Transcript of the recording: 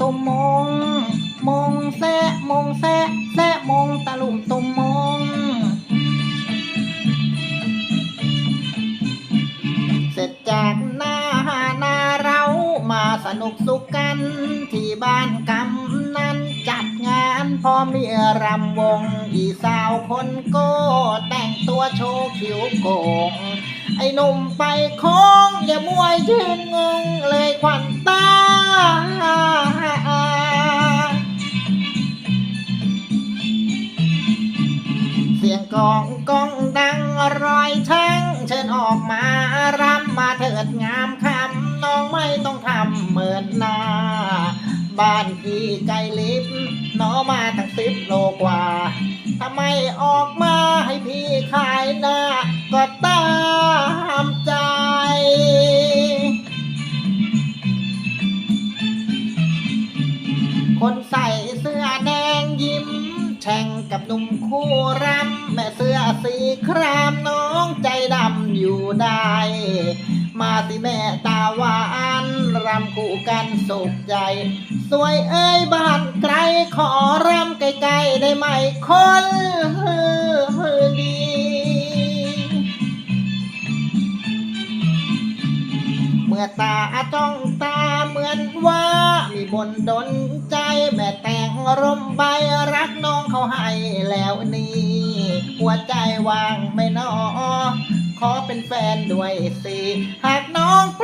ตุมมง มงแซะมงแซะแซะมงตะลุมตุมมง เสร็จจากหน้าหน้าเรามาสนุกสุขกัน ที่บ้านกำนันจัดงานพอมีรำวง อีสาวคนโก้แต่งตัวโชว์คิ้วโกงไอ้หนุ่มไปโค้งอย่ามวยยืนงงเลยควัน สียงกองกองดังรอยช่างเชิญออกมารำมาเถิดงามคำน้องไม่ต้องทำเหมือนหน้า บ้านพี่ไกลลิฟน้องมาตั้งสิบโลกว่าทำไมออกมาให้พี่ขายหน้า ก็ตามใจคนใส่เสื้อแดงยิ้ม แข่งกับหนุ่มคู่รำแม่เสื้อสีครามน้องใจดำอยู่ได้ มาสิแม่ตาหวานรำคู่กันสุขใจ สวยเอ้ยบ้านไกลขอรำไกลๆได้ไหมคนดีเมื่อตาจ้องตาเหมือน คนดนใจแม่แต่งร่มใบรักน้องเขาให้แล้วนี่ หัวใจว่างไม่นอ ขอเป็นแฟนด้วยสิ หากน้องปราณีจงยิ้มให้พี่ชื่นใจมง